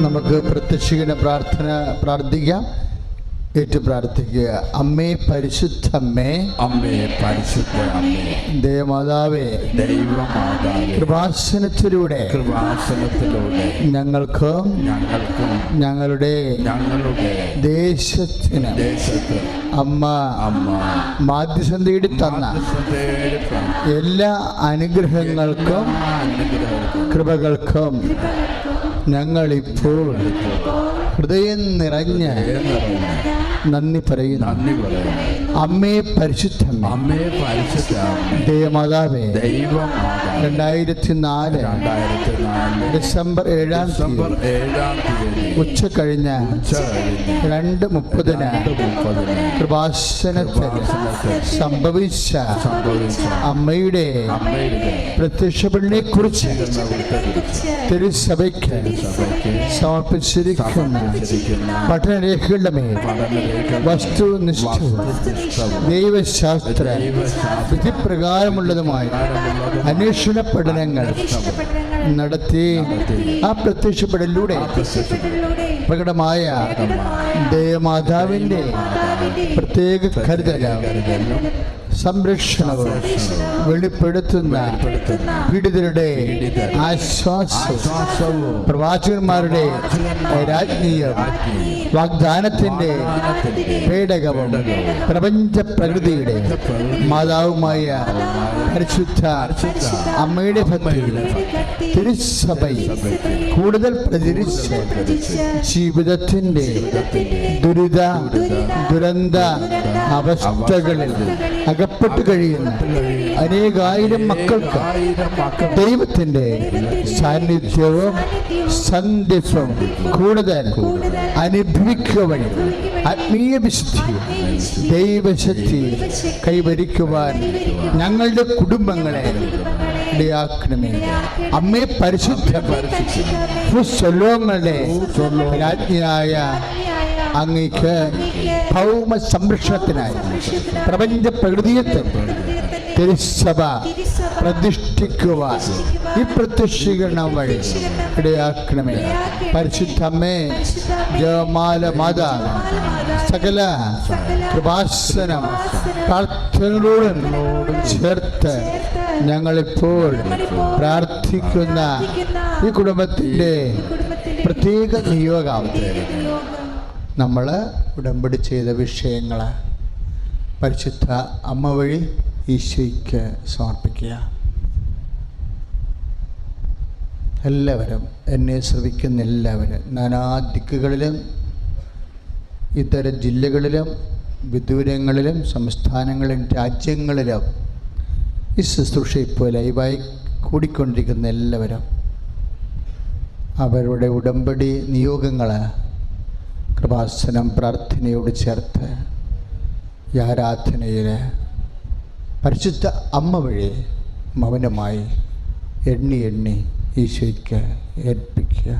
നമുക്ക് പ്രത്യക്ഷിക്കുന്ന പ്രാർത്ഥന പ്രാർത്ഥിക്കാം. ഏറ്റു പ്രാർത്ഥിക്കുക. അമ്മേ പരിശുദ്ധ അമ്മേ അമ്മേ പരിശുദ്ധ അമ്മേ. ദേവമാതാവേ. ദൈവമാതാവേ. കൃപാസനത്തിലൂടെ. കൃപാസനത്തിലൂടെ. ഞങ്ങൾക്ക് ഞങ്ങൾക്കും ഞങ്ങളുടെ ഞങ്ങളുടെ ദേശത്തിന് ദേശത്തിന് അമ്മ അമ്മ മാധ്യസ്ഥം തേടി തന്ന എല്ലാ അനുഗ്രഹങ്ങൾക്കും കൃപകൾക്കും ഞങ്ങളിപ്പോൾ ഹൃദയം നിറഞ്ഞ നന്ദി പറയുന്നു. നന്ദി പറയുന്നു. അമ്മേ പരിശുദ്ധ അമ്മേ പരിശുദ്ധ ദേവമാതാവേ ദൈവമാതാവേ. രണ്ടായിരത്തി നാല് രണ്ടായിരത്തി നാല് ഡിസംബർ ഏഴാം ഡിസംബർ ഏഴാം തീയതി. ഉച്ച കഴിഞ്ഞ രണ്ട് മുപ്പതിന് കൃപാസനത്തിൽ സംഭവിച്ച അമ്മയുടെ പ്രത്യക്ഷപ്പെടിനെ കുറിച്ച് തിരുസഭയ്ക്ക് സഭയ്ക്ക് സമർപ്പിച്ചിരിക്കുന്ന. പഠനരേഖകളുടെ മേൽ വസ്തു വസ്തുനിഷ്ഠവും ദൈവശാസ്ത്ര. വിധിപ്രകാരമുള്ളതുമായ അന്വേഷണ പഠനങ്ങൾ നടത്തി. ആ പ്രത്യക്ഷപ്പെടലിലൂടെ പ്രകടമായ ദേവമാതാവിന്റെ പ്രത്യേക കരുതൽ സംരക്ഷണവും വെളിപ്പെടുത്തുന്ന പീഡിതരുടെ ആശ്വാസവും ശ്വാസവും പ്രവാചകന്മാരുടെ രാജ്ഞീയം. വാഗ്ദാനത്തിന്റെ പേടകവും പ്രപഞ്ച പ്രകൃതിയുടെ മാതാവുമായ പരിശുദ്ധ അമ്മയുടെ ഭക്തിയുടെ തിരുസഭയിൽ കൂടുതൽ പ്രചരിച്ച് ജീവിതത്തിന്റെ ദുരിത ദുരന്ത അവസ്ഥകളിൽ അകപ്പെട്ടു കഴിയുന്ന അനേകായിരം മക്കൾക്ക് ദൈവത്തിന്റെ സാന്നിധ്യവും സന്ദേശവും കൂടുതൽ അനുഭവിക്കുക വഴി ആത്മീയ വിശുദ്ധി ദൈവശക്തി കൈവരിക്കുവാൻ ഞങ്ങളുടെ കുടുംബങ്ങളെ ഇടയാക്കണമേ. അമ്മേ പരിശുദ്ധ രാജ്ഞിയായ അങ്ങക്ക് ഭൗമ സംരക്ഷണത്തിനായി പ്രപഞ്ച പ്രകൃതിയത്തെ തിരുസഭ പ്രതിഷ്ഠിക്കുവാൻ. ഈ പ്രത്യക്ഷീകരണം വഴി ഇടയാക്കണമേ. പരിശുദ്ധമ്മേ ജയമാല മാതാവ് സകല കൃപാസനം പ്രാർത്ഥനകളോടും ചേർത്ത് ഞങ്ങളിപ്പോൾ പ്രാർത്ഥിക്കുന്ന ഈ കുടുംബത്തിന്റെ പ്രത്യേക നിയോഗം. നമ്മൾ ഉടമ്പടി ചെയ്ത വിഷയങ്ങൾ പരിശുദ്ധ അമ്മ വഴി ഈശോയ്ക്ക് സമർപ്പിക്കുക. എല്ലാവരും എന്നെ ശ്രവിക്കുന്ന എല്ലാവരും നാനാ ദിക്കുകളിലും ഇതര ജില്ലകളിലും വിദൂരങ്ങളിലും സംസ്ഥാനങ്ങളിലും രാജ്യങ്ങളിലും ഈ ശുശ്രൂഷ ഇപ്പോൾ ലൈവായി കൂടിക്കൊണ്ടിരിക്കുന്ന എല്ലാവരും അവരുടെ ഉടമ്പടി നിയോഗങ്ങൾ കൃപാസനം പ്രാർത്ഥനയോട് ചേർത്ത് ആരാധനയിൽ പരിശുദ്ധ അമ്മ വഴി മൗനമായി എണ്ണി എണ്ണി ഈശോയ്ക്ക് ഏൽപ്പിക്കുക.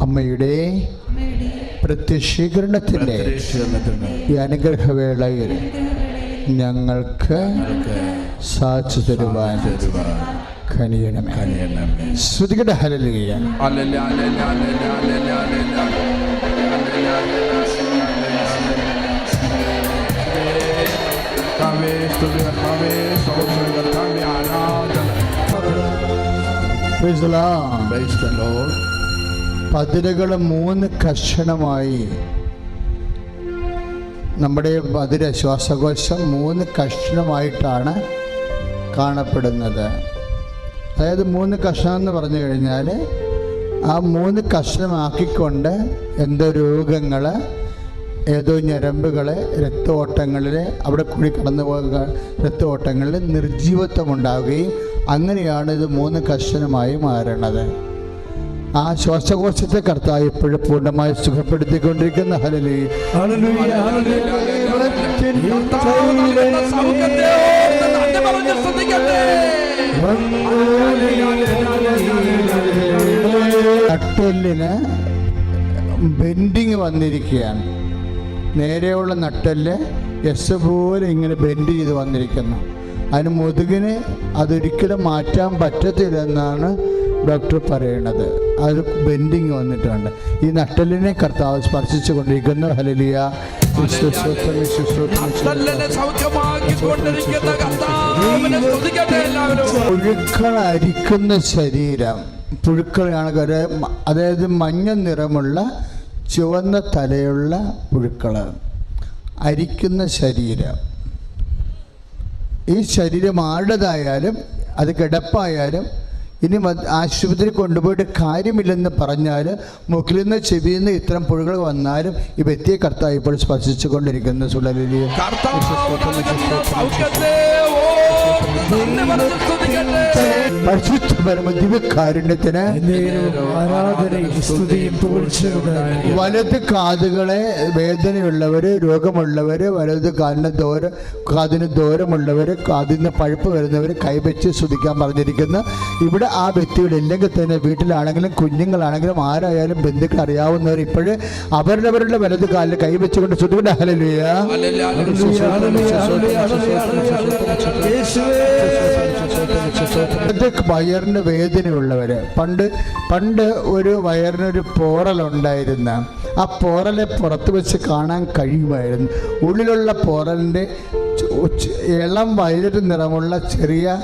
അമ്മയുടെ പ്രത്യക്ഷീകരണത്തിന്റെ ഈ അനുഗ്രഹവേളയിൽ ഞങ്ങൾക്ക് സാക്ഷി തരുവാൻ കനിയണമേ മൂന്ന് ശ്രുതികട ഹല്ലേലൂയ, നമ്മുടെ മധുര ശ്വാസകോശം മൂന്ന് കഷ്ണമായിട്ടാണ് കാണപ്പെടുന്നത്. അതായത് മൂന്ന് കഷ്ണം എന്ന് പറഞ്ഞു കഴിഞ്ഞാൽ ആ മൂന്ന് കഷ്ണമാക്കിക്കൊണ്ട് എന്തോ രോഗങ്ങൾ ഏതോ ഞരമ്പുകൾ രക്തഓട്ടങ്ങളിൽ അവിടെ കൂടി കടന്നു പോകുക രക്തഓട്ടങ്ങളിൽ നിർജീവത്വം ഉണ്ടാവുകയും അങ്ങനെയാണ് ഇത് മൂന്ന് കഷ്ണമായി മാറണത്. ആ ശ്വാസകോശത്തെ കർത്താവ് എപ്പോഴും പൂർണമായി സുഖപ്പെടുത്തിക്കൊണ്ടിരിക്കുന്ന. ഹലലി. നട്ടെല്ലിന് ബെൻഡിങ് വന്നിരിക്കുകയാണ്. നേരെയുള്ള നട്ടെല്ല് എസ് പോലെ ഇങ്ങനെ ബെൻഡ് ചെയ്ത് വന്നിരിക്കുന്നു. അതിന് മുതുകിന് അതൊരിക്കലും മാറ്റാൻ പറ്റത്തില്ലെന്നാണ് ഡോക്ടർ പറയണത്. അത് ബെൻഡിങ് വന്നിട്ടുണ്ട്. ഈ നട്ടലിനെ കർത്താവ് സ്പർശിച്ചു കൊണ്ടിരിക്കുന്നു ഹലലിയ പുഴുക്കളരിക്കുന്ന ശരീരം. പുഴുക്കളാണ് അതായത് മഞ്ഞ നിറമുള്ള ചുവന്ന തലയുള്ള പുഴുക്കൾ അരിക്കുന്ന ശരീരം. ഈ ശരീരം ആരുടേതായാലും അത് കിടപ്പായാലും ഇനി ആശുപത്രി കൊണ്ടുപോയിട്ട് കാര്യമില്ലെന്ന് പറഞ്ഞാൽ മുക്കിൽ നിന്ന് ചെവിയിൽ നിന്ന് ഇത്തരം പുഴകൾ വന്നാലും ഈ വ്യക്തിയെ കർത്താവ് ഇപ്പോൾ സ്പർശിച്ചു കൊണ്ടിരിക്കുന്നു സുളലിയ പരിശുദ്ധ പരമ ദിവ്യകാരുണ്യത്തിന്. വലത് കാതുകളെ വേദനയുള്ളവര് രോഗമുള്ളവര് വലത് കാലിന് ദൂര കാതിന് ദൂരമുള്ളവര് കാതിന് പഴുപ്പ് വരുന്നവര് കൈവച്ച് ശ്രദ്ധിക്കാൻ പറഞ്ഞിരിക്കുന്നു. ഇവിടെ ആ വ്യക്തിയുടെ ഇല്ലെങ്കിൽ തന്നെ വീട്ടിലാണെങ്കിലും കുഞ്ഞുങ്ങളാണെങ്കിലും ആരായാലും ബന്ധുക്കൾ അറിയാവുന്നവർ ഇപ്പോഴ് അവരുടെ വലത് കാലിൽ കൈവച്ചുകൊണ്ട് ശ്രദ്ധിക്കേണ്ട ഹലലുയ വയറിന് വേദനയുള്ളവര്. പണ്ട് പണ്ട് ഒരു വയറിനൊരു പോറലുണ്ടായിരുന്ന ആ പോറലെ പുറത്ത് വെച്ച് കാണാൻ കഴിയുമായിരുന്നു. ഉള്ളിലുള്ള പോറലിന്റെ ഇളം വയലറ്റ് നിറമുള്ള ചെറിയ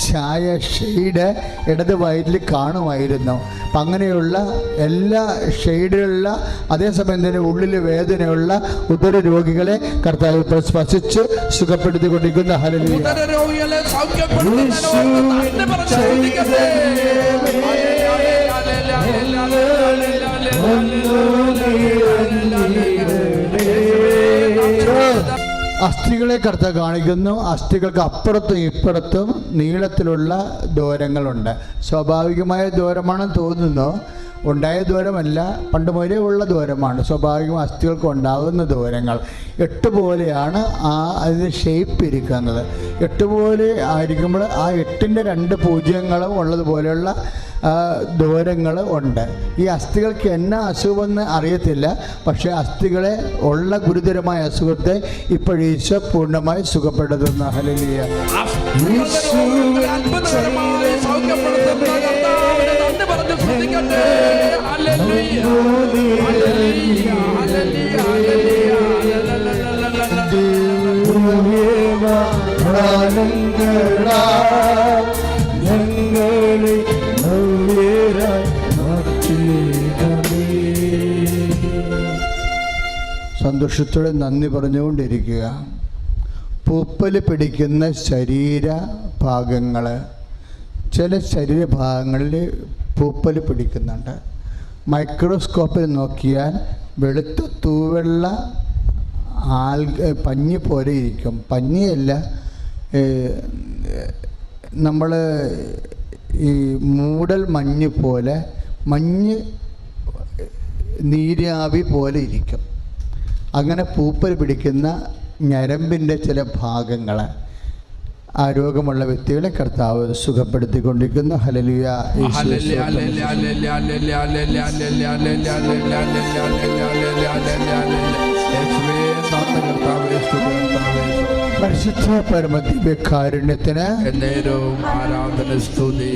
ചായ ഷെയ്ഡ് ഇടത് വയറ്റിൽ കാണുമായിരുന്നു അപ്പം അങ്ങനെയുള്ള എല്ലാ ഷെയ്ഡിലുള്ള അതേസമയം തന്നെ ഉള്ളിൽ വേദനയുള്ള ഉദര രോഗികളെ കർത്താവ് ഇപ്പോൾ സ്പർശിച്ച് സുഖപ്പെടുത്തിക്കൊണ്ടിരിക്കുന്ന ഹലലിയ ഉദരരോഗികളെ അസ്ഥികളെ കറുത്ത കാണിക്കുന്നു. അസ്ഥികൾക്ക് അപ്പുറത്തും ഇപ്പുറത്തും നീളത്തിലുള്ള ദൂരങ്ങളുണ്ട് സ്വാഭാവികമായ ദൂരമാണെന്ന് തോന്നുന്നു. ഉണ്ടായ ദൂരമല്ല പണ്ട് മുതലേ ഉള്ള ദൂരമാണ്. സ്വാഭാവികം അസ്ഥികൾക്ക് ഉണ്ടാകുന്ന ദൂരങ്ങൾ. എട്ട് പോലെയാണ് ആ അതിന് ഷേപ്പ് ഇരിക്കുന്നത്. എട്ട് പോലെ ആയിരിക്കുമ്പോൾ ആ എട്ടിന്റെ രണ്ട് പൂജ്യങ്ങളും ഉള്ളതുപോലെയുള്ള ദൂരങ്ങൾ ഉണ്ട്. ഈ അസ്ഥികൾക്ക് എന്നാ അസുഖമെന്ന് അറിയത്തില്ല. പക്ഷേ അസ്ഥികളെ ഉള്ള ഗുരുതരമായ അസുഖത്തെ ഇപ്പോഴീശോ പൂർണമായി സുഖപ്പെടുത്തുന്ന. ഹലലിയ എന്ന് പറഞ്ഞു ശ്രദ്ധിക്കട്ടെ ഞങ്ങളെ നവ്യരായി സന്തോഷത്തോടെ നന്ദി പറഞ്ഞുകൊണ്ടിരിക്കുക. പൂപ്പൽ പിടിക്കുന്ന ശരീര ഭാഗങ്ങൾ ചില ശരീരഭാഗങ്ങളിൽ പൂപ്പൽ പിടിക്കുന്നുണ്ട്. മൈക്രോസ്കോപ്പിൽ നോക്കിയാൽ വെളുത്ത തൂവെള്ള ആൽഗ പഞ്ഞി പോലെ ഇരിക്കും. പഞ്ഞിയല്ല നമ്മൾ ഈ മൂടൽ മഞ്ഞ് പോലെ മഞ്ഞ് നീരാവി പോലെ ഇരിക്കും. അങ്ങനെ പൂപ്പൽ പിടിക്കുന്ന ഞരമ്പിന്റെ ചില ഭാഗങ്ങൾ ആരോഗ്യമുള്ള വ്യക്തികളെ കർത്താവ് സുഖപ്പെടുത്തിക്കൊണ്ടിരിക്കുന്നു ഹലലിയ പരിശുദ്ധ ആരാധന സ്തുതി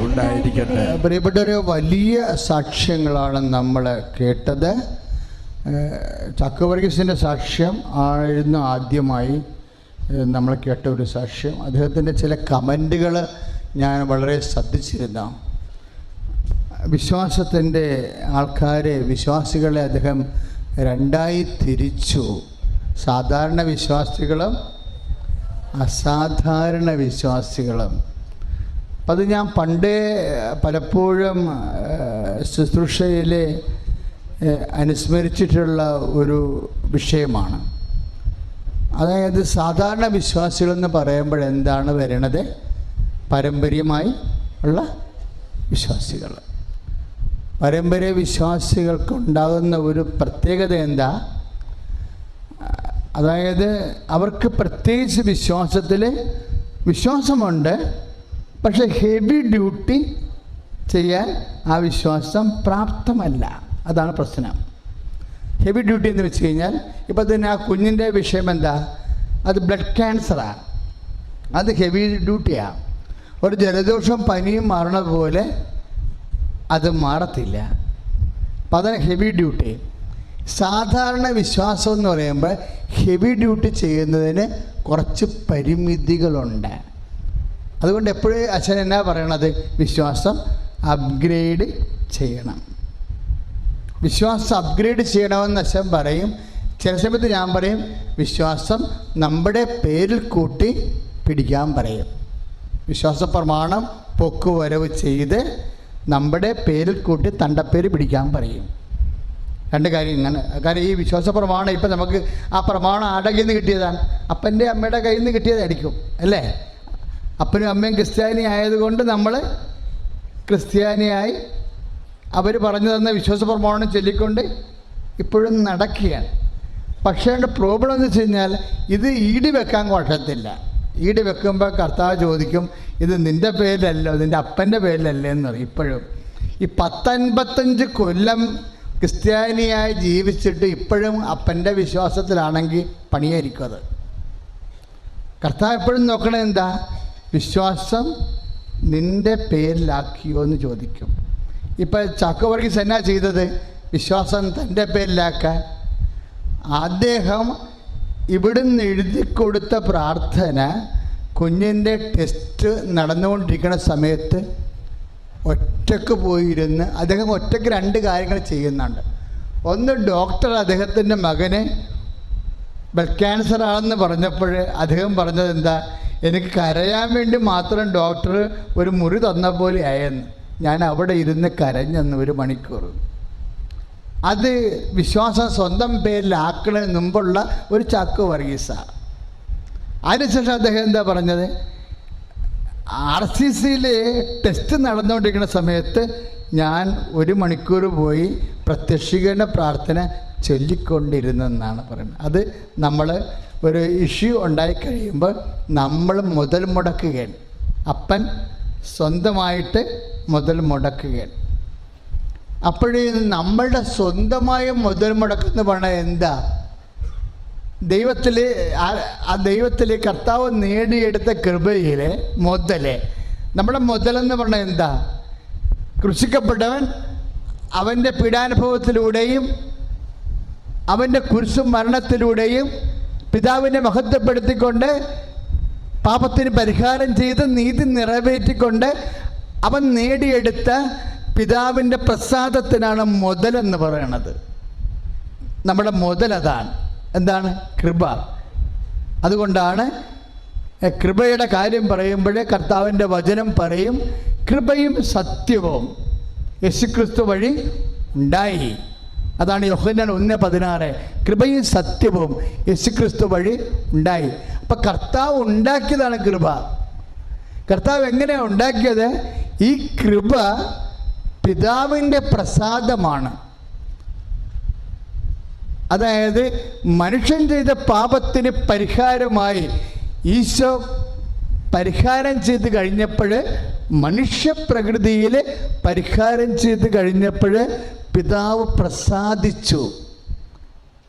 ഉണ്ടായിരിക്കട്ടെ പ്രിയപ്പെട്ടവരെ വലിയ സാക്ഷ്യങ്ങളാണ് നമ്മൾ കേട്ടത് ചക്കവർഗീസിന്റെ സാക്ഷ്യം ആയിരുന്നു ആദ്യമായി നമ്മൾ കേട്ട ഒരു സാക്ഷ്യം. അദ്ദേഹത്തിന്റെ ചില കമന്റുകൾ ഞാൻ വളരെ ശ്രദ്ധിച്ചിരുന്നു. വിശ്വാസത്തിന്റെ ആൾക്കാരെ വിശ്വാസികളെ അദ്ദേഹം രണ്ടായി തിരിച്ചു. സാധാരണ വിശ്വാസികളും അസാധാരണ വിശ്വാസികളും. അത് ഞാൻ പണ്ടേ പലപ്പോഴും ശുശ്രൂഷയിലെ അനുസ്മരിച്ചിട്ടുള്ള ഒരു വിഷയമാണ്. അതായത് സാധാരണ വിശ്വാസികളെന്ന് പറയുമ്പോൾ എന്താണ് വരണത്? പാരമ്പര്യമായി ഉള്ള വിശ്വാസികൾ. പാരമ്പര്യ വിശ്വാസികൾക്ക് ഉണ്ടാകുന്ന ഒരു പ്രത്യേകത എന്താ? അതായത് അവർക്ക് പ്രത്യേകിച്ച് വിശ്വാസത്തിൽ വിശ്വാസമുണ്ട്. പക്ഷെ ഹെവി ഡ്യൂട്ടി ചെയ്യാൻ ആ വിശ്വാസം പ്രാപ്തമല്ല. അതാണ് പ്രശ്നം. ഹെവി ഡ്യൂട്ടി എന്ന് വെച്ച് കഴിഞ്ഞാൽ ഇപ്പോൾ തന്നെ ആ കുഞ്ഞിന്റെ വിഷയം എന്താ? അത് ബ്ലഡ് ക്യാൻസറാണ് അത് ഹെവി ഡ്യൂട്ടിയാണ് ഒരു ജലദോഷം പനിയും മാറണ പോലെ അത് മാറത്തില്ല. അപ്പം അതാണ് ഹെവി ഡ്യൂട്ടി സാധാരണ വിശ്വാസം എന്ന് പറയുമ്പോൾ ഹെവി ഡ്യൂട്ടി ചെയ്യുന്നതിന് കുറച്ച് പരിമിതികളുണ്ട്. അതുകൊണ്ട് എപ്പോഴും അച്ഛൻ എന്നാ പറയണത്? വിശ്വാസം അപ്ഗ്രേഡ് ചെയ്യണം. വിശ്വാസം അപ്ഗ്രേഡ് ചെയ്യണമെന്ന് അച്ഛൻ പറയും. ചില സമയത്ത് ഞാൻ പറയും വിശ്വാസം നമ്മുടെ പേരിൽ കൂട്ടി പിടിക്കാൻ പറയും. വിശ്വാസ പ്രമാണം പൊക്ക് വരവ് ചെയ്ത് നമ്മുടെ പേരിൽ കൂട്ടി തണ്ടപ്പേര് പിടിക്കാൻ പറയും. രണ്ട് കാര്യം ഇങ്ങനെ. കാര്യം ഈ വിശ്വാസ പ്രമാണം ഇപ്പം നമുക്ക് ആ പ്രമാണം ആരുടെ കയ്യിൽ നിന്ന് കിട്ടിയതാണ്? അപ്പന്റെ അമ്മയുടെ കയ്യിൽ നിന്ന് കിട്ടിയതായിരിക്കും അല്ലേ? അപ്പനും അമ്മയും ക്രിസ്ത്യാനി ആയതുകൊണ്ട് നമ്മൾ ക്രിസ്ത്യാനിയായി അവർ പറഞ്ഞു തന്ന വിശ്വാസ പ്രമാണം ചൊല്ലിക്കൊണ്ട് ഇപ്പോഴും നടക്കുകയാണ്. പക്ഷേ പ്രോബ്ലം എന്ന് വെച്ച് കഴിഞ്ഞാൽ ഇത് ഈടി വെക്കാൻ കുഴപ്പത്തില്ല. ഈടി വെക്കുമ്പോൾ കർത്താവ് ചോദിക്കും ഇത് നിന്റെ പേരിലല്ലോ നിന്റെ അപ്പന്റെ പേരിലല്ലേ? എന്ന് പറയും ഇപ്പോഴും. ഈ പത്തൻപത്തഞ്ച് കൊല്ലം ക്രിസ്ത്യാനിയായി ജീവിച്ചിട്ട് ഇപ്പോഴും അപ്പന്റെ വിശ്വാസത്തിലാണെങ്കിൽ പണിയായിരിക്കും അത്. കർത്താവ് എപ്പോഴും നോക്കണേ എന്താ? വിശ്വാസം നിന്റെ പേരിലാക്കിയോ എന്ന് ചോദിക്കും. ഇപ്പം ചാക്കോ വർഗീസ് എന്നാ ചെയ്തത്? വിശ്വാസം തന്റെ പേരിലാക്കാൻ. അദ്ദേഹം ഇവിടുന്ന് എഴുതി കൊടുത്ത പ്രാർത്ഥന കുഞ്ഞിന്റെ ടെസ്റ്റ് നടന്നുകൊണ്ടിരിക്കുന്ന സമയത്ത് ഒറ്റയ്ക്ക് പോയിരുന്ന് അദ്ദേഹം ഒറ്റയ്ക്ക് രണ്ട് കാര്യങ്ങൾ ചെയ്യുന്നുണ്ട്. ഒന്ന് ഡോക്ടർ അദ്ദേഹത്തിന്റെ മകനെ ബ്ലഡ് ക്യാൻസർ ആണെന്ന് പറഞ്ഞപ്പോൾ അദ്ദേഹം പറഞ്ഞത് എന്താ എനിക്ക് കരയാൻ വേണ്ടി മാത്രം ഡോക്ടർ ഒരു മുറി തന്ന പോലെ ആയെന്ന്. ഞാൻ അവിടെ ഇരുന്ന് കരഞ്ഞെന്ന് ഒരു മണിക്കൂർ. അത് വിശ്വാസം സ്വന്തം പേരിലാക്കുന്നതിന് മുമ്പുള്ള ഒരു ചാക്ക് വർഗീസ. അതിനുശേഷം അദ്ദേഹം എന്താ പറഞ്ഞത്? ആർ സി സിയിൽ ടെസ്റ്റ് നടന്നുകൊണ്ടിരിക്കുന്ന സമയത്ത് ഞാൻ ഒരു മണിക്കൂർ പോയി പ്രത്യക്ഷീകരണ പ്രാർത്ഥന ചൊല്ലിക്കൊണ്ടിരുന്നെന്നാണ് പറയുന്നത്. അത് നമ്മൾ ഒരു ഇഷ്യൂ ഉണ്ടായി കഴിയുമ്പോൾ നമ്മൾ മുതൽ മുടക്കുകയാണ്. അപ്പൻ സ്വന്തമായിട്ട് മുതൽ മുടക്കുകയാണ്. അപ്പോഴേ നമ്മളുടെ സ്വന്തമായ മുതൽ മുടക്കുന്ന പറഞ്ഞാൽ എന്താ? ദൈവത്തിൽ ആ ദൈവത്തിൽ കർത്താവ് നേടിയെടുത്ത കൃപയിലെ മുതൽ. നമ്മുടെ മുതലെന്ന് പറഞ്ഞാൽ എന്താ? കൃഷിക്കപ്പെട്ടവൻ അവന്റെ പീഡാനുഭവത്തിലൂടെയും അവന്റെ കുരിശു മരണത്തിലൂടെയും പിതാവിനെ മഹത്വപ്പെടുത്തിക്കൊണ്ട് പാപത്തിന് പരിഹാരം ചെയ്ത് നീതി നിറവേറ്റിക്കൊണ്ട് അവൻ നേടിയെടുത്ത പിതാവിന്റെ പ്രസാദത്തിനാണ് മുതലെന്ന് പറയണത്. നമ്മുടെ മുതൽ അതാണ് എന്താണ്? കൃപ. അതുകൊണ്ടാണ് കൃപയുടെ കാര്യം പറയുമ്പോഴേ കർത്താവിന്റെ വചനം പറയും കൃപയും സത്യവും യേശുക്രിസ്തു വഴി ഉണ്ടായി. അതാണ് യോഹന്നാൻ ഒന്ന് പതിനാറ്. കൃപയും സത്യവും യേശുക്രിസ്തു വഴി ഉണ്ടായി. അപ്പം കർത്താവ് ഉണ്ടാക്കിയതാണ് കൃപ. കർത്താവ് എങ്ങനെയാണ് ഉണ്ടാക്കിയത്? ഈ കൃപ പിതാവിന്റെ പ്രസാദമാണ്. അതായത് മനുഷ്യൻ ചെയ്ത പാപത്തിന് പരിഹാരമായി ഈശോ പരിഹാരം ചെയ്ത് കഴിഞ്ഞപ്പോൾ മനുഷ്യപ്രകൃതിയിൽ പരിഹാരം ചെയ്ത് കഴിഞ്ഞപ്പോൾ പിതാവ് പ്രസാദിച്ചു.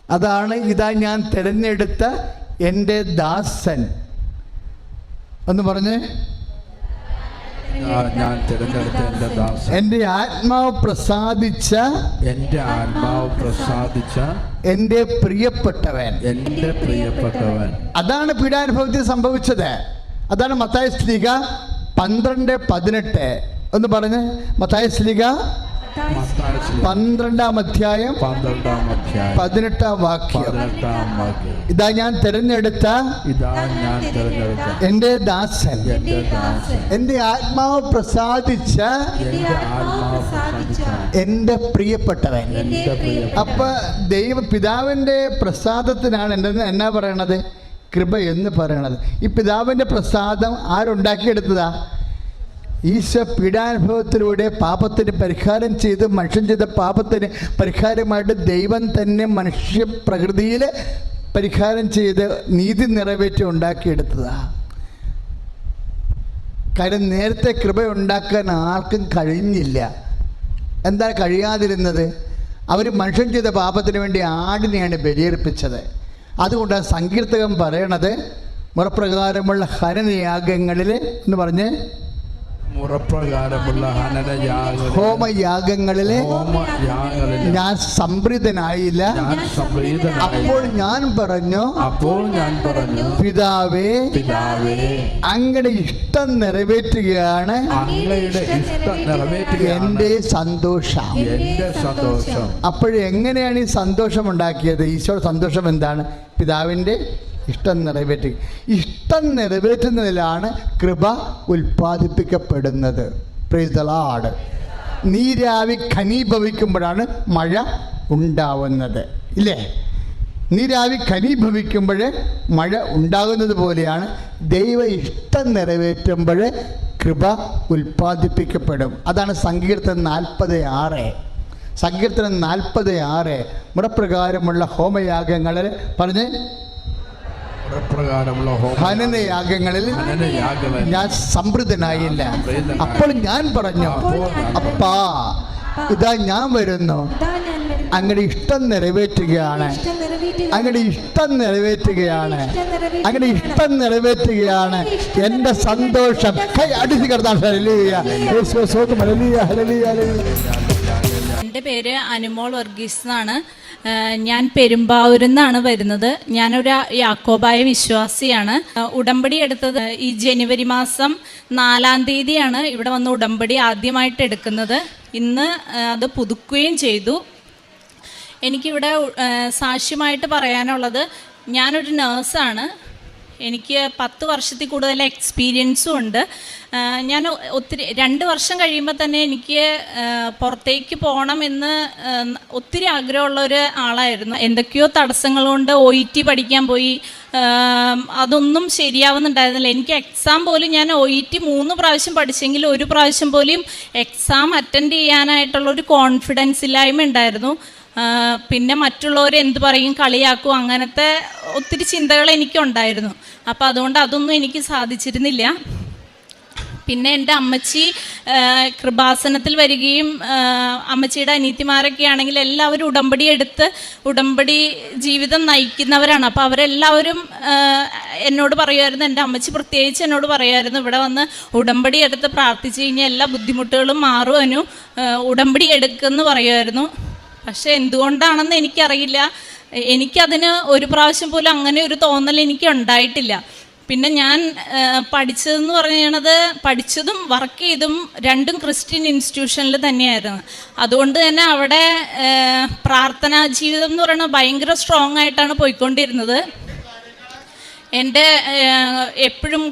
അതാണ് ഇതാ ഞാൻ തിരഞ്ഞെടുത്ത എന്റെ ദാസൻ. എന്ന് പറഞ്ഞേ. ഞാൻ തിരഞ്ഞെടുത്ത എന്റെ ദാസൻ. എന്റെ ആത്മാവ് പ്രസാദിച്ച എന്റെ ആത്മാവ് പ്രസാദിച്ച എന്റെ പ്രിയപ്പെട്ടവൻ. എന്റെ പ്രിയപ്പെട്ടവൻ. അതാണ് പീഡാനുഭവത്തിൽ സംഭവിച്ചത്. അതാണ് മത്തായ സ്ത്രീക പന്ത്രണ്ട് പതിനെട്ട്. ഒന്ന് പറഞ്ഞ് മത്തായ സ്ത്രീക പന്ത്രണ്ടാം അധ്യായം പന്ത്രണ്ടാം അധ്യായം പതിനെട്ടാം വാക്യം. പതിനെട്ടാം വാക്യം. ഇതാ ഞാൻ തിരഞ്ഞെടുത്ത ഇതാ ഞാൻ തിരഞ്ഞെടുത്ത എന്റെ ദാസൻ. എന്റെ ദാസൻ. എന്റെ ആത്മാവ് പ്രസാദിച്ച എന്റെ പ്രിയപ്പെട്ടവൻ. എന്റെ പ്രിയ അപ്പൊ ദൈവ പിതാവിന്റെ പ്രസാദത്തിനാണ് എന്റെ എന്നാ പറയണത്? കൃപ എന്ന് പറയണത്. ഈ പിതാവിന്റെ പ്രസാദം ആരുണ്ടാക്കിയെടുത്തതാ? ഈശോ പീഡാനുഭവത്തിലൂടെ പാപത്തിന് പരിഹാരം ചെയ്ത് മനുഷ്യൻ ചെയ്ത പാപത്തിന് പരിഹാരമായിട്ട് ദൈവം തന്നെ മനുഷ്യ പ്രകൃതിയിൽ പരിഹാരം ചെയ്ത് നീതി നിറവേറ്റി ഉണ്ടാക്കിയെടുത്തതാ. കാര്യം നേരത്തെ കൃപ ഉണ്ടാക്കാൻ ആർക്കും കഴിഞ്ഞില്ല. എന്താ കഴിയാതിരുന്നത്? അവർ മനുഷ്യൻ ചെയ്ത പാപത്തിന് വേണ്ടി ആടിനെയാണ് ബലിയർപ്പിച്ചത്. അതുകൊണ്ടാണ് സങ്കീർത്തകം പറയണത് മുറപ്രകാരമുള്ള ഹരനിയാഗങ്ങളിൽ എന്ന് പറഞ്ഞ് മുറപ്രകാരമുള്ള ഹോമയാഗങ്ങളിൽ ഞാൻ സംപ്രീതനായില്ല. അപ്പോൾ ഞാൻ പറഞ്ഞു അപ്പോൾ ഞാൻ പറഞ്ഞു പിതാവേ പിതാവേ അങ്ങയുടെ ഇഷ്ടം നിറവേറ്റുകയാണ്. അങ്ങയുടെ ഇഷ്ടം നിറവേറ്റുകയാണ്. എന്റെ സന്തോഷം. എന്റെ സന്തോഷം. അപ്പോഴെങ്ങനെയാണ് ഈ സന്തോഷം ഉണ്ടാക്കിയത് ഈശോയുടെ സന്തോഷം എന്താണ്? പിതാവിന്റെ ഇഷ്ടം നിറവേറ്റി ഇഷ്ടം നിറവേറ്റുന്നതിലാണ് കൃപ ഉൽപ്പാദിപ്പിക്കപ്പെടുന്നത്. പ്രീതലാട് നീരാവി ഖനീഭവിക്കുമ്പോഴാണ് മഴ ഉണ്ടാവുന്നത്. ഇല്ലേ? നീരാവി ഖനീഭവിക്കുമ്പോൾ മഴ ഉണ്ടാകുന്നത് പോലെയാണ് ദൈവ ഇഷ്ടം നിറവേറ്റുമ്പോൾ കൃപ ഉൽപ്പാദിപ്പിക്കപ്പെടും. അതാണ് സങ്കീർത്തനം നാൽപ്പത് ആറ്. സങ്കീർത്തനം നാൽപ്പത് ആറ്. മുറപ്രകാരമുള്ള ഹോമയാഗങ്ങളിൽ പറഞ്ഞ് ഹനനയാഗങ്ങളിൽ ഞാൻ സമൃദ്ധനായില്ല. അപ്പോൾ ഞാൻ പറഞ്ഞു അപ്പാ ഇതാ ഞാൻ വരുന്നു. അങ്ങടെ അങ്ങയുടെ ഇഷ്ടം നിറവേറ്റുകയാണ്. അങ്ങടെ അങ്ങയുടെ ഇഷ്ടം നിറവേറ്റുകയാണ്. അങ്ങടെ അങ്ങയുടെ ഇഷ്ടം നിറവേറ്റുകയാണ്. എന്റെ സന്തോഷം. കൈ അടിച്ചു കിടന്നാൽ ഹലലിയ ഹലലിയ ഹലലിയ ഹലലിയ ഹല്ലേലൂയ, ഹല്ലേലൂയ. എന്റെ പേര് അനുമോൾ വർഗീസ് എന്നാണ്. ഞാൻ പെരുമ്പാവൂരിൽ നിന്നാണ് വരുന്നത്. ഞാനൊരു യാക്കോബായ വിശ്വാസിയാണ്. ഉടമ്പടി എടുത്തത് ഈ ജനുവരി മാസം നാലാം തീയതിയാണ് ഇവിടെ വന്ന് ഉടമ്പടി ആദ്യമായിട്ട് എടുക്കുന്നത്. ഇന്ന് അത് പുതുക്കുകയും ചെയ്തു. എനിക്കിവിടെ സാക്ഷ്യമായിട്ട് പറയാനുള്ളത് ഞാനൊരു നേഴ്സാണ്. എനിക്ക് പത്ത് വർഷത്തിൽ കൂടുതൽ എക്സ്പീരിയൻസും ഉണ്ട്. ഞാൻ ഒത്തിരി രണ്ട് വർഷം കഴിയുമ്പോൾ തന്നെ എനിക്ക് പുറത്തേക്ക് പോകണമെന്ന് എന്ന് ഒത്തിരി ആഗ്രഹമുള്ള ഒരു ആളായിരുന്നു. എന്തൊക്കെയോ തടസ്സങ്ങൾ കൊണ്ട് ഒ ഇ ടി പഠിക്കാൻ പോയി. അതൊന്നും ശരിയാവുന്നുണ്ടായിരുന്നില്ല. എനിക്ക് എക്സാം പോലും ഞാൻ ഒ ഇ ടി മൂന്ന് പ്രാവശ്യം പഠിച്ചെങ്കിൽ ഒരു പ്രാവശ്യം പോലും എക്സാം അറ്റൻഡ് ചെയ്യാനായിട്ടുള്ള ഒരു കോൺഫിഡൻസ് ഇല്ലായ്മ ഉണ്ടായിരുന്നു. പിന്നെ മറ്റുള്ളവർ എന്ത് പറയും കളിയാക്കും അങ്ങനത്തെ ഒത്തിരി ചിന്തകൾ എനിക്കുണ്ടായിരുന്നു. അപ്പോൾ അതുകൊണ്ട് അതൊന്നും എനിക്ക് സാധിച്ചിരുന്നില്ല. പിന്നെ എന്റെ അമ്മച്ചി കൃപാസനത്തിൽ വരികയും അമ്മച്ചിയുടെ അനീത്തിമാരൊക്കെ ആണെങ്കിൽ എല്ലാവരും ഉടമ്പടി എടുത്ത് ഉടമ്പടി ജീവിതം നയിക്കുന്നവരാണ്. അപ്പോൾ അവരെല്ലാവരും എന്നോട് പറയുമായിരുന്നു എന്റെ അമ്മച്ചി പ്രത്യേകിച്ച് എന്നോട് പറയുമായിരുന്നു ഇവിടെ വന്ന് ഉടമ്പടി എടുത്ത് പ്രാർത്ഥിച്ചു കഴിഞ്ഞാൽ എല്ലാ ബുദ്ധിമുട്ടുകളും മാറുവാനും ഉടമ്പടി എടുക്കുമെന്ന് പറയുമായിരുന്നു. പക്ഷെ എന്തുകൊണ്ടാണെന്ന് എനിക്കറിയില്ല. എനിക്കതിന് ഒരു പ്രാവശ്യം പോലും അങ്ങനെ ഒരു തോന്നൽ എനിക്ക് ഉണ്ടായിട്ടില്ല. പിന്നെ ഞാൻ പഠിച്ചതെന്ന് പറയുന്നത് പഠിച്ചതും വർക്ക് ചെയ്തും രണ്ടും ക്രിസ്ത്യൻ ഇൻസ്റ്റിറ്റ്യൂഷനിൽ തന്നെയായിരുന്നു. അതുകൊണ്ട് തന്നെ അവിടെ പ്രാർത്ഥനാ ജീവിതം എന്ന് പറയുന്നത് ഭയങ്കര സ്ട്രോങ് ആയിട്ടാണ് പോയിക്കൊണ്ടിരുന്നത്. എന്റെ എപ്പോഴും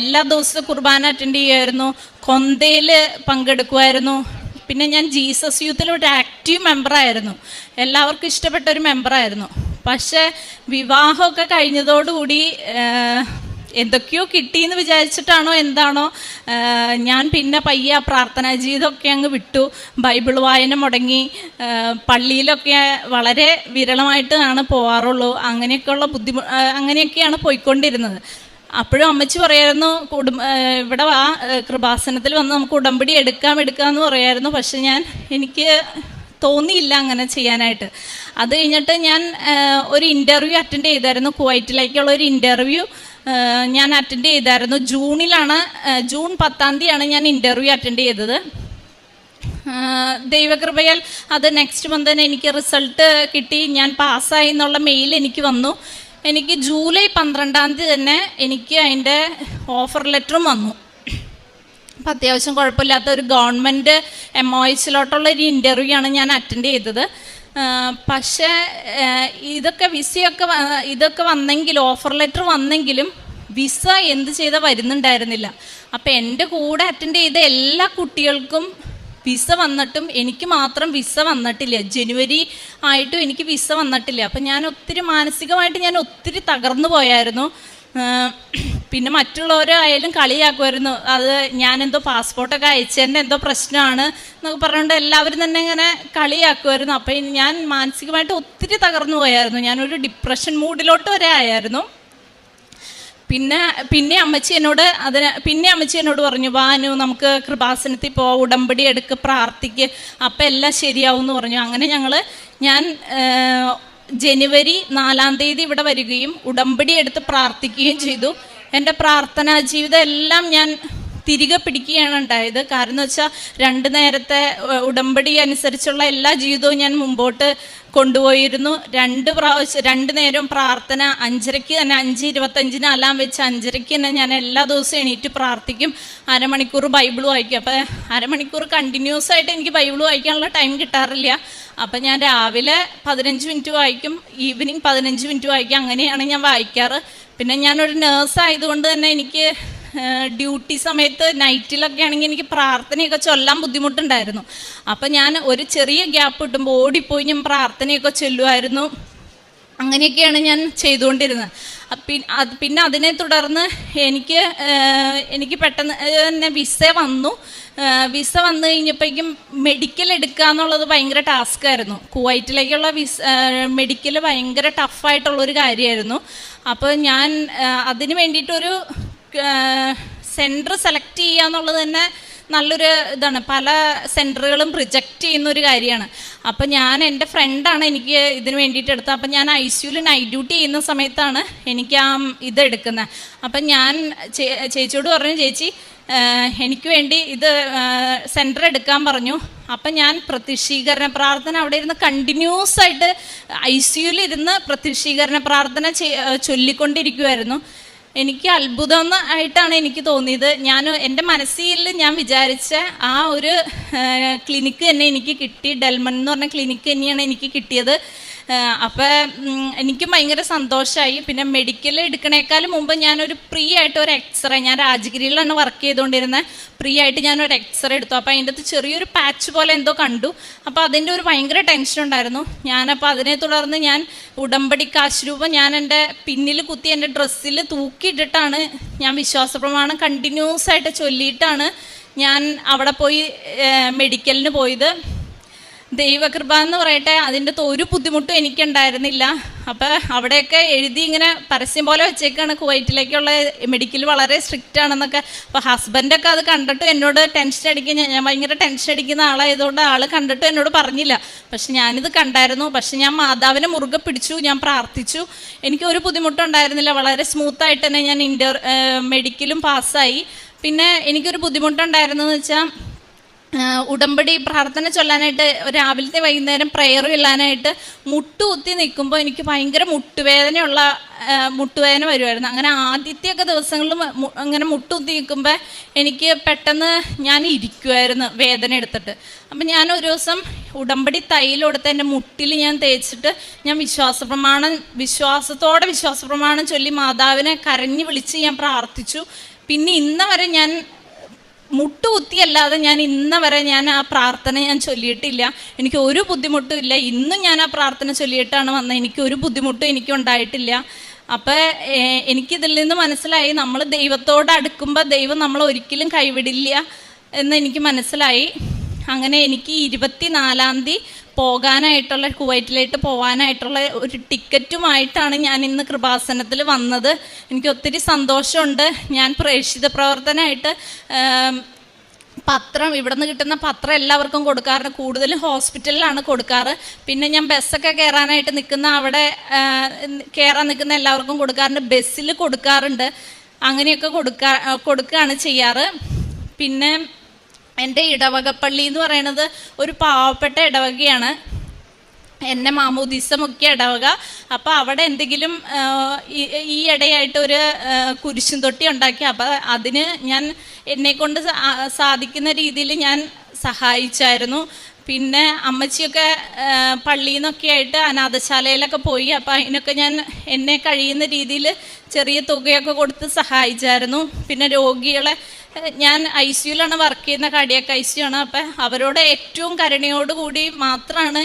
എല്ലാ ദിവസവും കുർബാന അറ്റൻഡ് ചെയ്യുമായിരുന്നു. കൊന്തയിൽ പങ്കെടുക്കുമായിരുന്നു. പിന്നെ ഞാൻ ജീസസ് യൂത്തിലൊരു ആക്റ്റീവ് മെമ്പറായിരുന്നു എല്ലാവർക്കും ഇഷ്ടപ്പെട്ട ഒരു മെമ്പറായിരുന്നു പക്ഷേ വിവാഹമൊക്കെ കഴിഞ്ഞതോടുകൂടി എന്തൊക്കെയോ കിട്ടിയെന്ന് വിചാരിച്ചിട്ടാണോ എന്താണോ ഞാൻ പിന്നെ പയ്യ പ്രാർത്ഥനാ ജീവിതമൊക്കെ അങ്ങ് വിട്ടു. ബൈബിൾ വായന മുടങ്ങി. പള്ളിയിലൊക്കെ വളരെ വിരളമായിട്ടാണ് പോവാറുള്ളൂ. അങ്ങനെയൊക്കെയുള്ള ബുദ്ധിമു അങ്ങനെയൊക്കെയാണ് പോയിക്കൊണ്ടിരുന്നത്. അപ്പോഴും അമ്മച്ചി പറയായിരുന്നു കുടുംബ ഇവിടെ ആ കൃപാസനത്തിൽ വന്ന് നമുക്ക് ഉടമ്പടി എടുക്കാം എടുക്കാം എന്ന് പറയായിരുന്നു. പക്ഷെ ഞാൻ എനിക്ക് തോന്നിയില്ല അങ്ങനെ ചെയ്യാനായിട്ട്. അത് കഴിഞ്ഞിട്ട് ഞാൻ ഒരു ഇന്റർവ്യൂ അറ്റൻഡ് ചെയ്തായിരുന്നു. കുവൈറ്റിലേക്കുള്ള ഒരു ഇന്റർവ്യൂ ഞാൻ അറ്റൻഡ് ചെയ്തായിരുന്നു. ജൂണിലാണ് ജൂൺ പത്താം തീയതിയാണ് ഞാൻ ഇന്റർവ്യൂ അറ്റൻഡ് ചെയ്തത്. ദൈവകൃപയാൽ അത് നെക്സ്റ്റ് മന്ത് തന്നെ എനിക്ക് റിസൾട്ട് കിട്ടി. ഞാൻ പാസ്സായി എന്നുള്ള മെയിൽ എനിക്ക് വന്നു. എനിക്ക് ജൂലൈ പന്ത്രണ്ടാം തീയതി തന്നെ എനിക്ക് അതിന്റെ ഓഫർ ലെറ്ററും വന്നു. അപ്പം അത്യാവശ്യം കുഴപ്പമില്ലാത്ത ഒരു ഗവൺമെന്റ് എം ഒ എച്ചിലോട്ടുള്ള ഒരു ഇന്റർവ്യൂ ആണ് ഞാൻ അറ്റൻഡ് ചെയ്തത്. പക്ഷേ ഇതൊക്കെ വിസയൊക്കെ ഇതൊക്കെ വന്നെങ്കിലും ഓഫർ ലെറ്റർ വന്നെങ്കിലും വിസ എന്ത് ചെയ്താൽ വരുന്നുണ്ടായിരുന്നില്ല. അപ്പം എന്റെ കൂടെ അറ്റൻഡ് ചെയ്ത എല്ലാ കുട്ടികൾക്കും വിസ വന്നിട്ടും എനിക്ക് മാത്രം വിസ വന്നിട്ടില്ല. ജനുവരി ആയിട്ടും എനിക്ക് വിസ വന്നിട്ടില്ല. അപ്പം ഞാൻ ഒത്തിരി മാനസികമായിട്ട് ഞാൻ ഒത്തിരി തകർന്നു പോയായിരുന്നു. പിന്നെ മറ്റുള്ളവരായാലും കളിയാക്കുമായിരുന്നു. അത് ഞാനെന്തോ പാസ്പോർട്ടൊക്കെ അയച്ചതിന്റെ എന്തോ പ്രശ്നമാണ് എന്നൊക്കെ പറഞ്ഞുകൊണ്ട് എല്ലാവരും തന്നെ ഇങ്ങനെ കളിയാക്കുമായിരുന്നു. അപ്പം ഞാൻ മാനസികമായിട്ട് ഒത്തിരി തകർന്നു പോയായിരുന്നു. ഞാനൊരു ഡിപ്രഷൻ മൂഡിലോട്ട് വരെ ആയായിരുന്നു. പിന്നെ പിന്നെ അമ്മച്ചി എന്നോട് അതിന് പിന്നെ അമ്മച്ചി എന്നോട് പറഞ്ഞു വാനു നമുക്ക് കൃപാസനത്തിൽ പോ ഉടമ്പടി എടുക്ക് പ്രാർത്ഥിക്ക് അപ്പം എല്ലാം ശരിയാവും എന്ന് പറഞ്ഞു. അങ്ങനെ ഞങ്ങൾ ഞാൻ ജനുവരി നാലാം തീയതി ഇവിടെ വരികയും ഉടമ്പടി എടുത്ത് പ്രാർത്ഥിക്കുകയും ചെയ്തു. എന്റെ പ്രാർത്ഥനാ ജീവിതം എല്ലാം ഞാൻ തിരികെ പിടിക്കുകയാണ് ഉണ്ടായത്. കാരണം എന്ന് വെച്ചാൽ രണ്ട് നേരത്തെ ഉടമ്പടി അനുസരിച്ചുള്ള എല്ലാ ജീവിതവും ഞാൻ മുമ്പോട്ട് കൊണ്ടുപോയിരുന്നു. രണ്ട് പ്രാവശ്യം രണ്ട് നേരം പ്രാർത്ഥന അഞ്ചരയ്ക്ക് തന്നെ അഞ്ച് ഇരുപത്തഞ്ചിന് അലാം വെച്ച് അഞ്ചരയ്ക്ക് തന്നെ ഞാൻ എല്ലാ ദിവസവും എണീറ്റ് പ്രാർത്ഥിക്കും. അരമണിക്കൂർ ബൈബിൾ വായിക്കും. അപ്പോൾ അരമണിക്കൂർ കണ്ടിന്യൂസ് ആയിട്ട് എനിക്ക് ബൈബിൾ വായിക്കാനുള്ള ടൈം കിട്ടാറില്ല. അപ്പം ഞാൻ രാവിലെ പതിനഞ്ച് മിനിറ്റ് വായിക്കും ഈവനിങ് പതിനഞ്ച് മിനിറ്റ് വായിക്കും. അങ്ങനെയാണ് ഞാൻ വായിക്കാറ്. പിന്നെ ഞാനൊരു നേഴ്സ് ആയതുകൊണ്ട് തന്നെ എനിക്ക് ഡ്യൂട്ടി സമയത്ത് നൈറ്റിലൊക്കെ ആണെങ്കിൽ എനിക്ക് പ്രാർത്ഥനയൊക്കെ ചൊല്ലാൻ ബുദ്ധിമുട്ടുണ്ടായിരുന്നു. അപ്പം ഞാൻ ഒരു ചെറിയ ഗ്യാപ്പ് കിട്ടുമ്പോൾ ഓടിപ്പോയി ഞാൻ പ്രാർത്ഥനയൊക്കെ ചൊല്ലുമായിരുന്നു. അങ്ങനെയൊക്കെയാണ് ഞാൻ ചെയ്തുകൊണ്ടിരുന്നത്. അത് പിന്നെ അതിനെ തുടർന്ന് എനിക്ക് എനിക്ക് പെട്ടെന്ന് തന്നെ വിസ വന്നു. വിസ വന്നു കഴിഞ്ഞപ്പോഴേക്കും മെഡിക്കൽ എടുക്കുക എന്നുള്ളത് ഭയങ്കര ടാസ്ക് ആയിരുന്നു. കുവൈറ്റിലേക്കുള്ള വിസ മെഡിക്കൽ ഭയങ്കര ടഫായിട്ടുള്ളൊരു കാര്യമായിരുന്നു. അപ്പോൾ ഞാൻ അതിന് വേണ്ടിയിട്ടൊരു സെന്റർ സെലക്ട് ചെയ്യുക എന്നുള്ളത് തന്നെ നല്ലൊരു ഇതാണ്. പല സെന്ററുകളും റിജക്റ്റ് ചെയ്യുന്ന ഒരു കാര്യമാണ്. അപ്പം ഞാൻ എന്റെ ഫ്രണ്ടാണ് എനിക്ക് ഇതിന് വേണ്ടിയിട്ട് എടുത്തത്. അപ്പം ഞാൻ ഐ സിയുയിൽ നൈറ്റ് ഡ്യൂട്ടി ചെയ്യുന്ന സമയത്താണ് എനിക്ക് ആ ഇത് എടുക്കുന്നത്. അപ്പം ഞാൻ ചേച്ചിയോട് പറഞ്ഞു ചേച്ചി എനിക്ക് വേണ്ടി ഇത് സെന്റർ എടുക്കാൻ പറഞ്ഞു. അപ്പം ഞാൻ പ്രത്യക്ഷീകരണ പ്രാർത്ഥന അവിടെ ഇരുന്ന് കണ്ടിന്യൂസ് ആയിട്ട് ഐ സിയുയിൽ ഇരുന്ന് പ്രത്യക്ഷീകരണ പ്രാർത്ഥന ചൊല്ലിക്കൊണ്ടിരിക്കുമായിരുന്നു എനിക്ക് അത്ഭുതം ആയിട്ടാണ് എനിക്ക് തോന്നിയത്. ഞാൻ എന്റെ മനസ്സിൽ ഞാൻ വിചാരിച്ച ആ ഒരു ക്ലിനിക്ക് തന്നെ എനിക്ക് കിട്ടി. ഡെൽമൺ എന്ന് പറഞ്ഞ ക്ലിനിക്ക് തന്നെയാണ് എനിക്ക് കിട്ടിയത്. അപ്പോൾ എനിക്ക് ഭയങ്കര സന്തോഷമായി പിന്നെ മെഡിക്കൽ എടുക്കണേക്കാൾ മുമ്പ് ഞാനൊരു പ്രീ ആയിട്ട് ഒരു എക്സ്റേ ഞാൻ രാജഗിരിയിലാണ് വർക്ക് ചെയ്തുകൊണ്ടിരുന്നത് പ്രീ ആയിട്ട് ഞാനൊരു എക്സ്റേ എടുത്തു. അപ്പോൾ അതിന്റെ അകത്ത് ചെറിയൊരു പാച്ച് പോലെ എന്തോ കണ്ടു. അപ്പോൾ അതിന്റെ ഒരു ഭയങ്കര ടെൻഷൻ ഉണ്ടായിരുന്നു. ഞാനപ്പോൾ അതിനെ തുടർന്ന് ഞാൻ ഉടമ്പടി കാശ് രൂപ ഞാൻ എന്റെ പിന്നിൽ കുത്തി എന്റെ ഡ്രസ്സിൽ തൂക്കിയിട്ടിട്ടാണ് ഞാൻ വിശ്വാസ പ്രമാണം കണ്ടിന്യൂസ് ആയിട്ട് ചൊല്ലിയിട്ടാണ് ഞാൻ അവിടെ പോയി മെഡിക്കലിന് പോയത്. ദൈവകൃപ എന്ന് പറയട്ടെ അതിന്റെ ഒരു ബുദ്ധിമുട്ടും എനിക്കുണ്ടായിരുന്നില്ല. അപ്പോൾ അവിടെയൊക്കെ എഴുതി ഇങ്ങനെ പരസ്യം പോലെ വെച്ചേക്കാണ് കുവൈറ്റിലേക്കുള്ള മെഡിക്കൽ വളരെ സ്ട്രിക്റ്റ് ആണെന്നൊക്കെ. അപ്പോൾ ഹസ്ബൻഡൊക്കെ അത് കണ്ടിട്ട് എന്നോട് ടെൻഷൻ അടിക്കുന്ന ഞാൻ ഭയങ്കര ടെൻഷൻ അടിക്കുന്ന ആളായതുകൊണ്ട് ആൾ കണ്ടിട്ട് എന്നോട് പറഞ്ഞില്ല. പക്ഷെ ഞാനിത് കണ്ടായിരുന്നു. പക്ഷെ ഞാൻ മാതാവിനെ മുറുകെ പിടിച്ചു ഞാൻ പ്രാർത്ഥിച്ചു. എനിക്ക് ഒരു ബുദ്ധിമുട്ടും ഉണ്ടായിരുന്നില്ല. വളരെ സ്മൂത്ത് ആയിട്ട് തന്നെ ഞാൻ ഇന്റർ മെഡിക്കലും പാസ്സായി പിന്നെ എനിക്കൊരു ബുദ്ധിമുട്ടുണ്ടായിരുന്നെന്ന് വെച്ചാൽ ഉടമ്പടി പ്രാർത്ഥന ചൊല്ലാനായിട്ട് രാവിലത്തെ വൈകുന്നേരം പ്രെയർ ചൊല്ലാനായിട്ട് മുട്ടുകുത്തി നിൽക്കുമ്പോൾ എനിക്ക് ഭയങ്കര മുട്ടുവേദനയുള്ള മുട്ടുവേദന വരുമായിരുന്നു അങ്ങനെ ആദ്യത്തെയൊക്കെ ദിവസങ്ങളിൽ അങ്ങനെ അങ്ങനെ മുട്ടുകുത്തി നിൽക്കുമ്പോൾ എനിക്ക് പെട്ടെന്ന് ഞാൻ ഇരിക്കുമായിരുന്നു വേദന എടുത്തിട്ട്. അപ്പം ഞാൻ ഒരു ദിവസം ഉടമ്പടി തൈലം എടുത്ത് എന്റെ മുട്ടിൽ ഞാൻ തേച്ചിട്ട് ഞാൻ വിശ്വാസ പ്രമാണം വിശ്വാസത്തോടെ വിശ്വാസ പ്രമാണം ചൊല്ലി മാതാവിനെ കരഞ്ഞു വിളിച്ച് ഞാൻ പ്രാർത്ഥിച്ചു. പിന്നെ ഇന്ന് വരെ ഞാൻ മുട്ടുകുത്തിയല്ലാതെ ഞാൻ ഇന്ന വരെ ഞാൻ ആ പ്രാർത്ഥന ഞാൻ ചൊല്ലിയിട്ടില്ല. എനിക്ക് ഒരു ബുദ്ധിമുട്ടും ഇല്ല. ഇന്നും ഞാൻ ആ പ്രാർത്ഥന ചൊല്ലിയിട്ടാണ് വന്നത്. എനിക്ക് ഒരു ബുദ്ധിമുട്ടും എനിക്ക് ഉണ്ടായിട്ടില്ല. അപ്പോൾ എനിക്കിതിൽ നിന്ന് മനസ്സിലായി. നമ്മൾ ദൈവത്തോട് അടുക്കുമ്പോൾ ദൈവം നമ്മൾ ഒരിക്കലും കൈവിടില്ല എന്ന് എനിക്ക് മനസ്സിലായി. അങ്ങനെ എനിക്ക് ഇരുപത്തി നാലാം തീയതി പോകാനായിട്ടുള്ള കുവൈറ്റിലേക്ക് പോകാനായിട്ടുള്ള ഒരു ടിക്കറ്റുമായിട്ടാണ് ഞാൻ ഇന്ന് കൃപാസനത്തിൽ വന്നത്. എനിക്ക് ഒത്തിരി സന്തോഷമുണ്ട്. ഞാൻ പ്രേക്ഷിത പ്രവർത്തനമായിട്ട് പത്രം ഇവിടെ നിന്ന് കിട്ടുന്ന പത്രം എല്ലാവർക്കും കൊടുക്കാറുണ്ട്. കൂടുതലും ഹോസ്പിറ്റലിലാണ് കൊടുക്കാറ്. പിന്നെ ഞാൻ ബസ്സൊക്കെ കയറാനായിട്ട് നിൽക്കുന്ന അവിടെ കയറാൻ നിൽക്കുന്ന എല്ലാവർക്കും കൊടുക്കാറുണ്ട്. ബസ്സിൽ കൊടുക്കാറുണ്ട്. അങ്ങനെയൊക്കെ കൊടുക്കാ കൊടുക്കുകയാണ് ചെയ്യാറ്. പിന്നെ എന്റെ ഇടവകപ്പള്ളി എന്ന് പറയണത് ഒരു പാവപ്പെട്ട ഇടവകയാണ്. എന്നെ മാമോദീസ മുഖ്യ ഇടവക. അപ്പോൾ അവിടെ എന്തെങ്കിലും ഈ ഇടയായിട്ട് ഒരു കുരിശും തൊട്ടി ഉണ്ടാക്കി. അപ്പോൾ അതിന് ഞാൻ എന്നെക്കൊണ്ട് സാധിക്കുന്ന രീതിയിൽ ഞാൻ സഹായിച്ചായിരുന്നു. പിന്നെ അമ്മച്ചിയൊക്കെ പള്ളിയിൽ നിന്നൊക്കെ ആയിട്ട് അനാഥശാലയിലൊക്കെ പോയി. അപ്പോൾ അതിനൊക്കെ ഞാൻ എന്നെ കഴിയുന്ന രീതിയിൽ ചെറിയ തുകയൊക്കെ കൊടുത്ത് സഹായിച്ചായിരുന്നു. പിന്നെ രോഗികളെ ഞാൻ ഐ സിയുലാണ് വർക്ക് ചെയ്യുന്ന കാർഡിയാക്ക് ഐ സിയു ആണ്. അപ്പം അവരോട് ഏറ്റവും കരുണയോടുകൂടി മാത്രമാണ്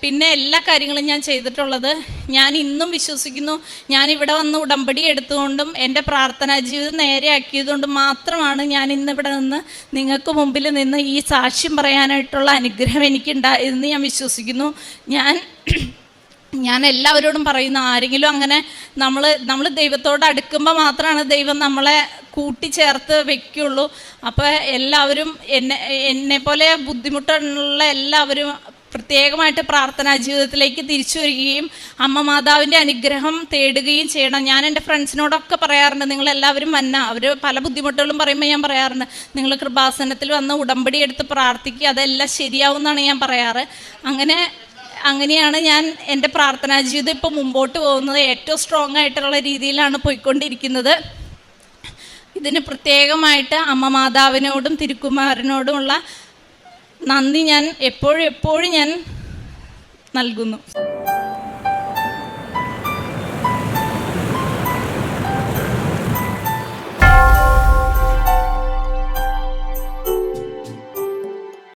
പിന്നെ എല്ലാ കാര്യങ്ങളും ഞാൻ ചെയ്തിട്ടുള്ളത് ഞാൻ ഇന്നും വിശ്വസിക്കുന്നു. ഞാൻ ഇവിടെ വന്ന് ഉടമ്പടി എടുത്തുകൊണ്ടും എന്റെ പ്രാർത്ഥനാ ജീവിതം നേരെയാക്കിയതുകൊണ്ടും മാത്രമാണ് ഞാൻ ഇന്ന് ഇവിടെ നിന്ന് നിങ്ങൾക്ക് മുമ്പിൽ നിന്ന് ഈ സാക്ഷ്യം പറയാനായിട്ടുള്ള അനുഗ്രഹം എനിക്കുണ്ടായെന്ന് ഞാൻ വിശ്വസിക്കുന്നു. ഞാൻ ഞാൻ എല്ലാവരോടും പറയുന്നു ആരെങ്കിലും അങ്ങനെ നമ്മൾ നമ്മൾ ദൈവത്തോട് അടുക്കുമ്പോൾ മാത്രമാണ് ദൈവം നമ്മളെ കൂട്ടിച്ചേർത്ത് വെക്കുള്ളൂ. അപ്പോൾ എല്ലാവരും എന്നെ എന്നെ പോലെ ബുദ്ധിമുട്ടുള്ള എല്ലാവരും പ്രത്യേകമായിട്ട് പ്രാർത്ഥനാ ജീവിതത്തിലേക്ക് തിരിച്ചു വരികയും അമ്മ മാതാവിന്റെ അനുഗ്രഹം തേടുകയും ചെയ്യണം. ഞാൻ എന്റെ ഫ്രണ്ട്സിനോടൊക്കെ പറയാറുണ്ട് നിങ്ങൾ എല്ലാവരും വന്ന. അവർ പല ബുദ്ധിമുട്ടുകളും പറയുമ്പോൾ ഞാൻ പറയാറുണ്ട് നിങ്ങൾ കൃപാസനത്തിൽ വന്ന് ഉടമ്പടി എടുത്ത് പ്രാർത്ഥിക്കുക അതെല്ലാം ശരിയാവും എന്നാണ് ഞാൻ പറയാറ്. അങ്ങനെ അങ്ങനെയാണ് ഞാൻ എന്റെ പ്രാർത്ഥനാ ജീവിതം ഇപ്പോൾ മുമ്പോട്ട് പോകുന്നത്. ഏറ്റവും സ്ട്രോങ് ആയിട്ടുള്ള രീതിയിലാണ് പോയിക്കൊണ്ടിരിക്കുന്നത്. ഇതിന് പ്രത്യേകമായിട്ട് അമ്മ മാതാവിനോടും തിരുക്കുമാരനോടുമുള്ള നന്ദി ഞാൻ എപ്പോഴും എപ്പോഴും ഞാൻ നൽകുന്നു.